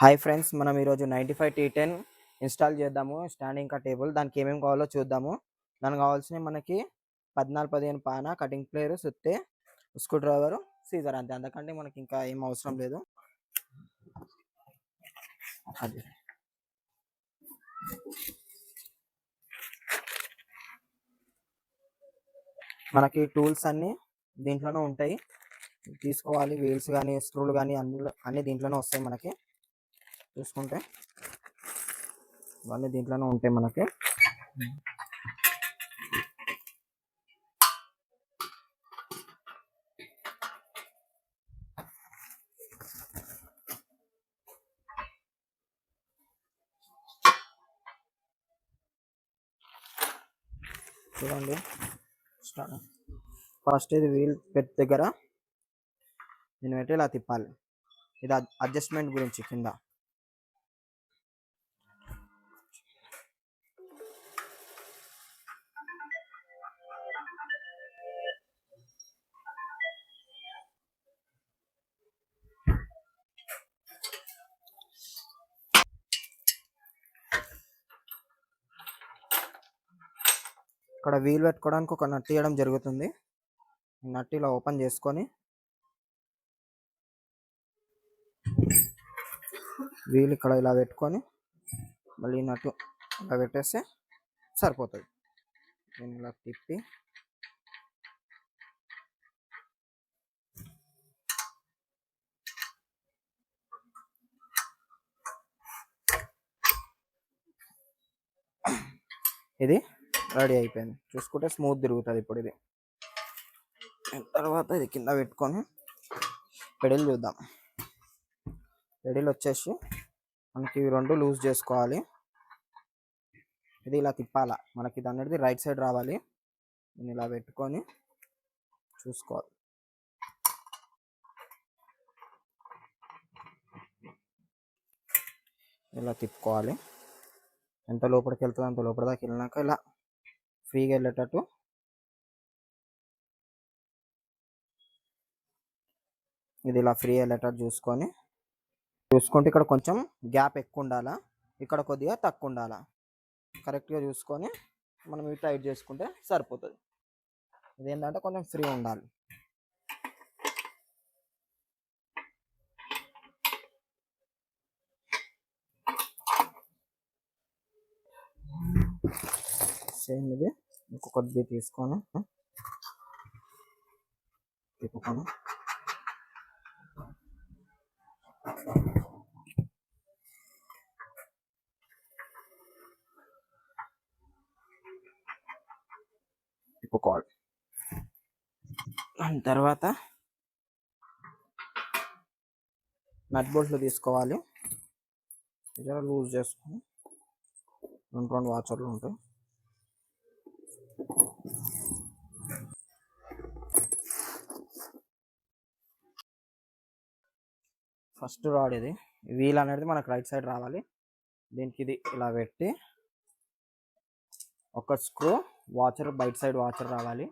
Hi friends మనం ఈరోజు ninety five T ten install చేద్దాము. స్టాండింగ్ కా టేబుల్ దానికి ఏమేమి కావాలో చూద్దాము. దానికి కావాల్సినవి మనకి పద్నాలుగు పదిహేను పాన కటింగ్ ప్లేయర్ సుత్తే స్క్రూ డ్రైవరు సీజర్ అంతే. అందుకంటే మనకి ఇంకా ఏం అవసరం లేదు. అది. మనకి టూల్స్ అన్నీ దీంట్లోనే ఉంటాయి. తీసుకోవాలి వీల్స్ కానీ స్క్రూలు కానీ అందులో అన్ని దీంట్లోనే వస్తాయి మనకి. చూసుకుంటే ఇవన్నీ దీంట్లోనే ఉంటాయి మనకి. చూడండి. ఫస్ట్ ఇది వీల్ పెట్ దగ్గర. నేను పెట్టి ఇలా తిప్పాలి. ఇది అడ్జస్ట్మెంట్ గురించి కింద. ఇక్కడ వీల్ పెట్టుకోవడానికి ఒక నట్ ఇవ్వడం జరుగుతుంది. నట్టి నట్ ఇలా ఓపెన్ చేసుకొని వీల్ ఇక్కడ ఇలా పెట్టుకొని మళ్ళీ నట్టు ఇలా పెట్టేస్తే సరిపోతుంది. దీన్ని ఇలా తిప్పి ఇది రెడీ అయిపోయింది. చూసుకుంటే స్మూత్ తిరుగుతుంది ఇప్పుడు ఇది. తర్వాత ఇది కింద పెట్టుకొని పెడిల్ చూద్దాం. పెడిల్ వచ్చేసి మనకి ఇవి రెండు లూజ్ చేసుకోవాలి. ఇది ఇలా తిప్పాల. మనకి ఇది అనేది రైట్ సైడ్ రావాలి. నేను ఇలా పెట్టుకొని చూసుకోవాలి. ఇలా తిప్పుకోవాలి. ఎంత లోపలికి వెళ్తుందో అంత లోపల దాకా వెళ్ళినాక ఇలా ఫ్రీగా వెళ్ళేటట్టు ఇది ఇలా ఫ్రీ వెళ్ళేటట్టు చూసుకొని. చూసుకుంటే ఇక్కడ కొంచెం గ్యాప్ ఎక్కువ ఉండాలా ఇక్కడ కొద్దిగా తక్కువ ఉండాలా కరెక్ట్గా చూసుకొని మనం ఇవి టైట్ చేసుకుంటే సరిపోతుంది. ఇదేంటంటే కొంచెం ఫ్రీ ఉండాలి. సేమ్ ఇది. ఇంకొకటి తీసుకొని తిప్పుకొని. తిప్పుకోవాలి. దాని తర్వాత నట్ బోల్ట్లు తీసుకోవాలి. జర లూజ్ చేసుకొని రెండు రెండు వాచర్లు ఉంటాయి. ఫస్ట్ రాడ్ ఇది. వీల్ అనేది మనకు రైట్ సైడ్ రావాలి. దీనికి ఇది ఇలా పెట్టి ఒక స్క్రూ వాచర్ బయట సైడ్ వాచర్ రావాలి.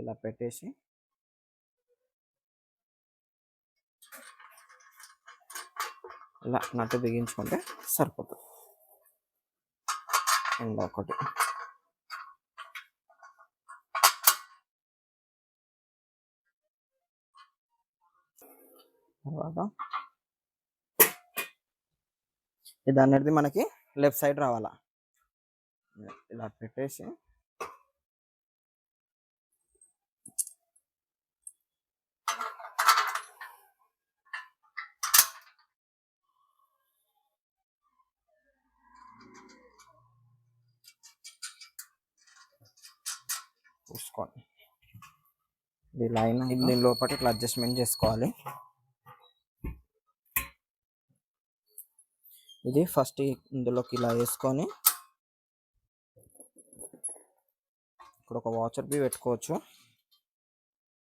ఇలా పెట్టేసి ఇలా నట్టు బిగించుకుంటే సరిపోతుంది. ఇంకా తర్వాత ఇది అనేది మనకి లెఫ్ట్ సైడ్ రావాలా? ఇలా పెట్టేసి చూసుకోండి. ఇది లైన్ దీని లోపల ఇట్లా అడ్జస్ట్మెంట్ చేసుకోవాలి. ఇది ఫస్ట్ ఇందులోకి ఇలా వేసుకొని ఇక్కడ ఒక వాచర్ బి పెట్టుకోవచ్చు.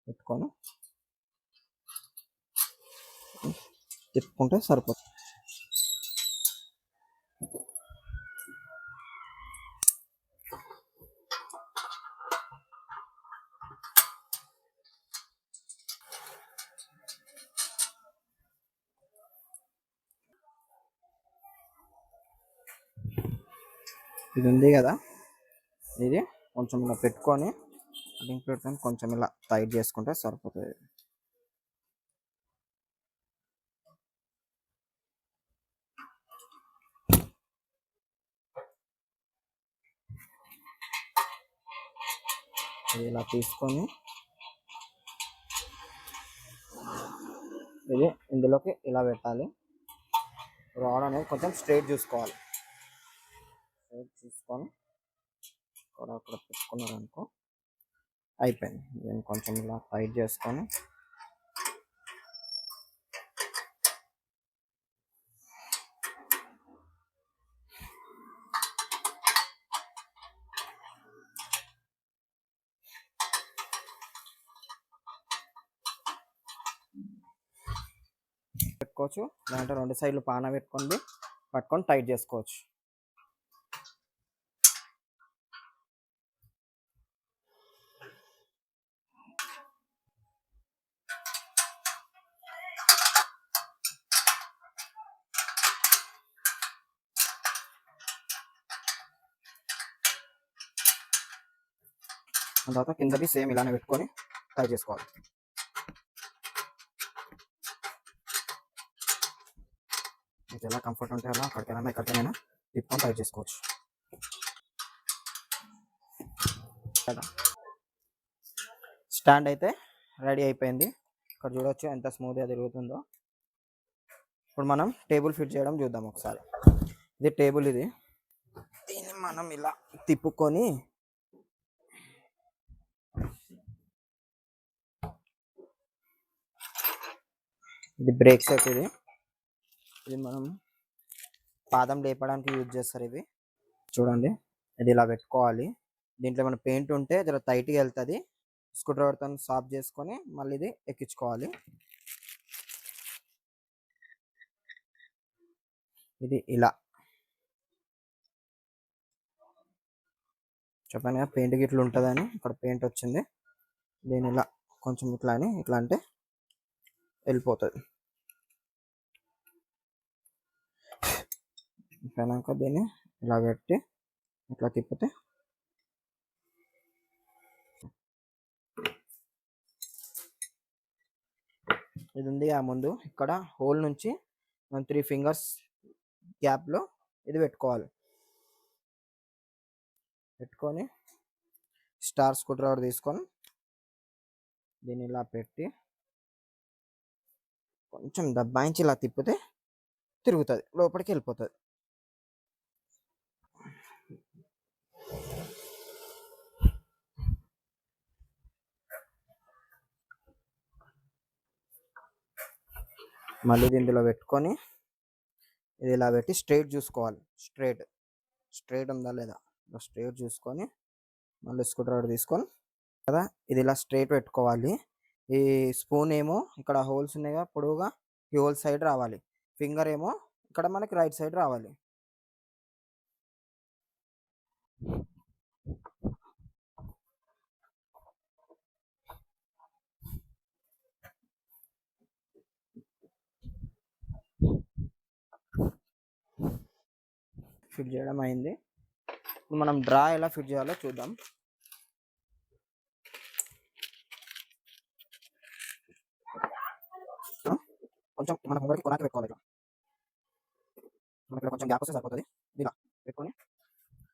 పెట్టుకొని తిప్పుకుంటే సరిపోతుంది. ఇది ఉంది కదా. ఇది కొంచెం ఇలా పెట్టుకొని లింక్ పెట్టుకొని కొంచెం ఇలా టైట్ చేసుకుంటే సరిపోతుంది. ఇది ఇలా తీసుకొని ఇది ఇందులోకి ఇలా పెట్టాలి. రాడ్ అనేది కొంచెం స్ట్రైట్ చూసుకోవాలి. స్ట్రైట్ చూసుకొని ఇక్కడ అక్కడ పెట్టుకున్నారు అనుకో అయిపోయింది. దీన్ని కొంచెం ఇలా టైట్ చేసుకొని పెట్టుకోవచ్చు. లేదంటే రెండు సైడ్లు పాన పెట్టుకొని పట్టుకొని టైట్ చేసుకోవచ్చు. దాని తర్వాత కిందకి సేమ్ ఇలానే పెట్టుకొని ట్రై చేసుకోవాలి. మీకు ఎలా కంఫర్ట్ ఉంటే అలా అక్కడికైనా ఎక్కడికైనా తిప్పుకొని ట్రై చేసుకోవచ్చు. కదా? స్టాండ్ అయితే రెడీ అయిపోయింది. ఇక్కడ చూడొచ్చు ఎంత స్మూత్గా తిరుగుతుందో. ఇప్పుడు మనం టేబుల్ ఫిట్ చేయడం చూద్దాం ఒకసారి. ఇది టేబుల్ ఇది. దీన్ని మనం ఇలా తిప్పుకొని ఇది బ్రేక్ సెట్ ఇది. ఇది మనం పాదం లేపడానికి యూజ్ చేస్తారు ఇవి. చూడండి. ఇది ఇలా పెట్టుకోవాలి. దీంట్లో మన పెయింట్ ఉంటే జర టైట్గా వెళ్తుంది. స్క్రూ డ్రైవర్తో సాఫ్ చేసుకొని మళ్ళీ ఇది ఎక్కించుకోవాలి. ఇది ఇలా. చెప్పాను కదా పెయింట్ గిట్ల ఉంటుందని. ఇక్కడ పెయింట్ వచ్చింది. దీని ఇలా కొంచెం ఇట్లా అని ఇట్లా అంటే వెళ్ళిపోతుంది అయినాక దీన్ని ఇలా పెట్టి ఇట్లా తిప్పితే ఇది ఉంది ఆ ముందు ఇక్కడ హోల్ నుంచి మనం త్రీ ఫింగర్స్ గ్యాప్లో ఇది పెట్టుకోవాలి. పెట్టుకొని స్టార్ స్క్రూ డ్రైవర్ తీసుకొని దీన్ని ఇలా పెట్టి కొంచెం దబ్బాయించి ఇలా తిప్పితే తిరుగుతుంది లోపలికి వెళ్ళిపోతుంది. మళ్ళీ ఇందులో పెట్టుకొని ఇది ఇలా పెట్టి స్ట్రైట్ చూసుకోవాలి. స్ట్రైట్ స్ట్రైట్ ఉందా లేదా? ఇలా స్ట్రైట్ చూసుకొని మళ్ళీ స్కూటర్ తీసుకొని కదా ఇది ఇలా స్ట్రైట్ పెట్టుకోవాలి. ఈ స్పూన్ ఏమో ఇక్కడ హోల్స్ ఉన్నాయిగా పొడవుగా ఈ హోల్ సైడ్ రావాలి. ఫింగర్ ఏమో ఇక్కడ మనకి రైట్ సైడ్ రావాలి. ఫిట్ చేయడం అయింది. మనం డ్రా ఎలా ఫిట్ చేయాలో చూద్దాం ఆ, కొంచెం మన ముంగడికి కొనాకి పెట్టుకోవాలి ఇట్లా మనకి ఇక్కడ కొంచెం గ్యాప్ వస్తే సరిపోతుంది. ఇలా పెట్టుకొని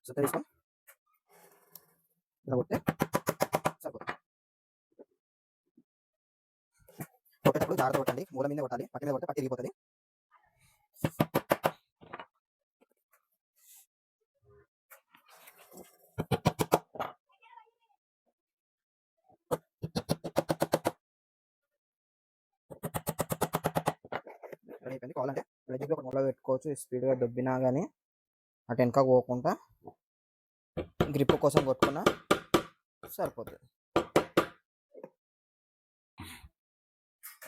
సుత్త తీసుకొని ఇలా కొడితే సరిపోతుంది. కొట్టేటప్పుడు జాగ్రత్త కొట్టండి. మూల మీద కొట్టాలి పట్టి మీద కొట్టే పట్టి విరిగిపోతుంది రెడీ అయిపోయింది. కావాలంటే వెజ్లో ఒక మూల పెట్టుకోవచ్చు. స్పీడ్గా దొబ్బినా కానీ అటు వెనక పోకుండా గ్రిప్ కోసం కొట్టుకున్నా సరిపోతుంది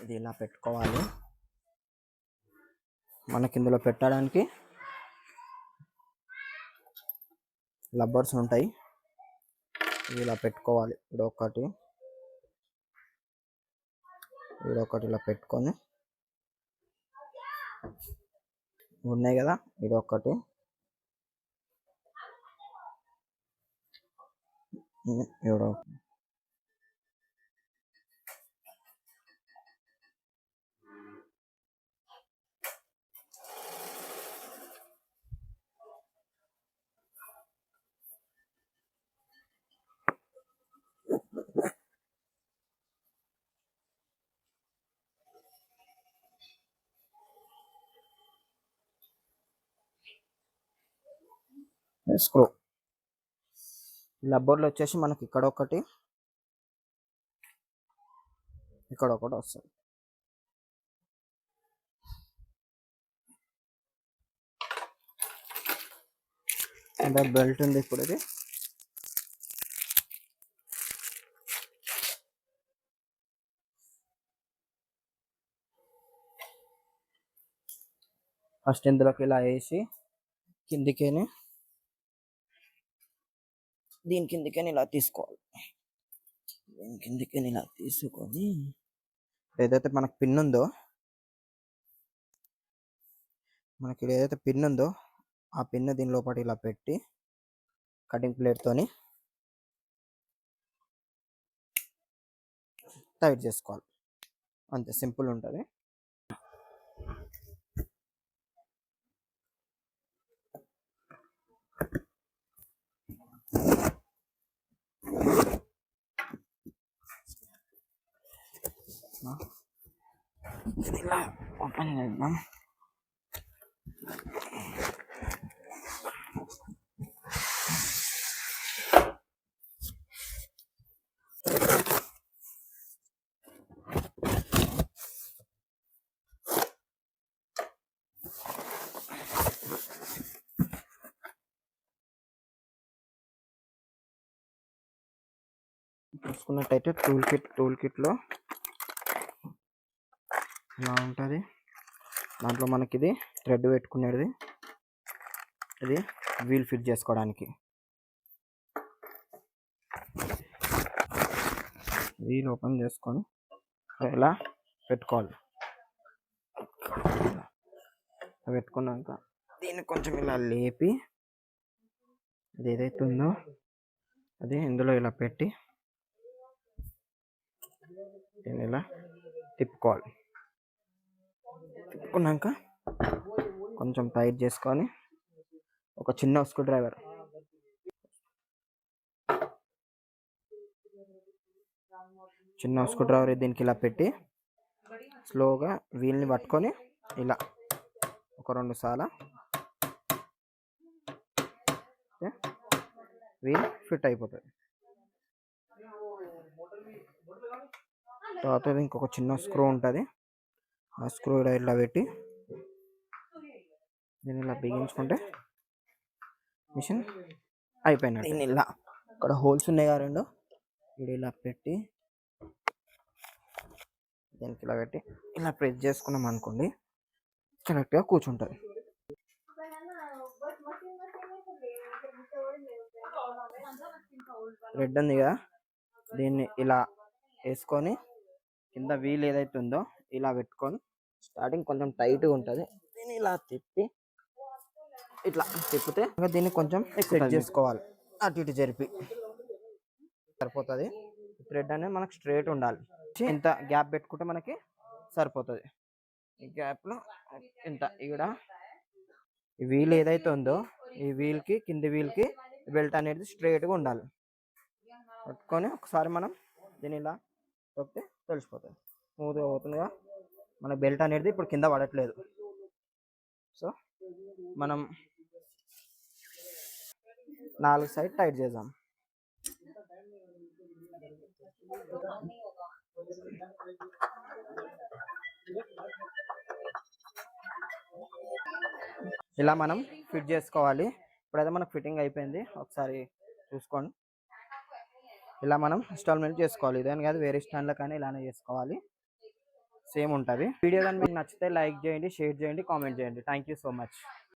ఇది ఇలా పెట్టుకోవాలి. మనకి ఇందులో పెట్టడానికి లబ్బర్స్ ఉంటాయి. ఇలా పెట్టుకోవాలి. ఇది ఒకటి ఇది ఒకటి ఇలా పెట్టుకొని ఉన్నాయి కదా ఇది ఒకటి ఇవిడ స్క్రూ. లబ్బర్లు వచ్చేసి మనకి ఇక్కడ ఒకటి ఇక్కడ ఒకటి వస్తుంది. అంటే బెల్ట్ ఉంది ఇప్పుడు ఇది. ఫస్ట్ ఇందులోకి ఇలా వేసి కిందికేనే దీని కిందికని ఇలా తీసుకోవాలి. దీని కిందికని ఇలా తీసుకొని ఏదైతే మనకు పిన్ ఉందో మనకి ఏదైతే పిన్ ఉందో ఆ పిన్ దీని లోపల ఇలా పెట్టి కటింగ్ ప్లేట్తోని టైట్ చేసుకోవాలి. అంతే సింపుల్ ఉంటుంది. చేస్తున్నా ఇలా ఓపెన్ చేద్దాం చూసుకున్నట్టయితే టూల్ కిట్ టూల్ కిట్లో ఇలా ఉంటుంది? దాంట్లో మనకి ఇది థ్రెడ్ పెట్టుకునేది. ఇది వీల్ ఫిట్ చేసుకోవడానికి. వీల్ ఓపెన్ చేసుకొని ఇలా పెట్టుకోవాలి. పెట్టుకున్నాక దీన్ని కొంచెం ఇలా లేపి ఇది ఏదైతే ఉందో అది ఇందులో ఇలా పెట్టి దీన్ని ఇలా తిప్పుకోవాలి. తిప్పుకున్నాక కొంచెం టైట్ చేసుకొని ఒక చిన్న స్క్రూ డ్రైవర్ చిన్న స్క్రూ డ్రైవర్ దీనికి ఇలా పెట్టి స్లోగా వీల్ని పట్టుకొని ఇలా ఒక రెండు సార్లు వీల్ ఫిట్ అయిపోతుంది. తర్వాత ఇంకొక చిన్న స్క్రూ ఉంటుంది. ఆ స్క్రూ ఇలా పెట్టి దీన్ని ఇలా బిగించుకుంటే మిషన్ అయిపోయినట్టు. దీన్ని ఇలా ఇక్కడ హోల్స్ ఉన్నాయి కదా రెండు. ఇది ఇలా పెట్టి దీనికి ఇలా పెట్టి ఇలా ప్రెస్ చేసుకున్నాం అనుకోండి కరెక్ట్గా కూర్చుంటుంది. రెడ్ ఉంది కదా? దీన్ని ఇలా వేసుకొని కింద వీల్ ఏదైతే ఉందో ఇలా పెట్టుకొని స్టార్టింగ్ కొంచెం టైట్గా ఉంటుంది. దీన్ని ఇలా తిప్పి ఇట్లా తిప్పితే ఇంకా దీన్ని కొంచెం సెట్ చేసుకోవాలి. అటు ఇటు జరిపి సరిపోతుంది. థ్రెడ్ అనేది మనకు స్ట్రైట్ ఉండాలి. ఇంత గ్యాప్ పెట్టుకుంటే మనకి సరిపోతుంది. ఈ గ్యాప్లో ఇంత ఇక్కడ ఈ వీల్ ఏదైతే ఉందో ఈ వీల్కి కింది వీల్కి బెల్ట్ అనేది స్ట్రైట్గా ఉండాలి. పట్టుకొని ఒకసారి మనం దీన్ని ఇలా తొక్కితే తెలిసిపోతుంది. స్మూత్గా పోతుందిగా. మన బెల్ట్ అనేది ఇప్పుడు కింద పడట్లేదు. సో మనం నాలుగు సైడ్ టైట్ చేద్దాం. ఇలా మనం ఫిట్ చేసుకోవాలి. ఇప్పుడైతే మనకు ఫిట్టింగ్ అయిపోయింది. ఒకసారి చూసుకోండి. ఇలా మనం ఇన్స్టాల్మెంట్ చేసుకోవాలి. ఇదేం కాదు వేరే స్టాండ్లో కానీ ఇలానే చేసుకోవాలి. సేమ్ ఉంటుంది. వీడియో కానీ మీకు నచ్చితే లైక్ చేయండి షేర్ చేయండి కామెంట్ చేయండి. Thank you so much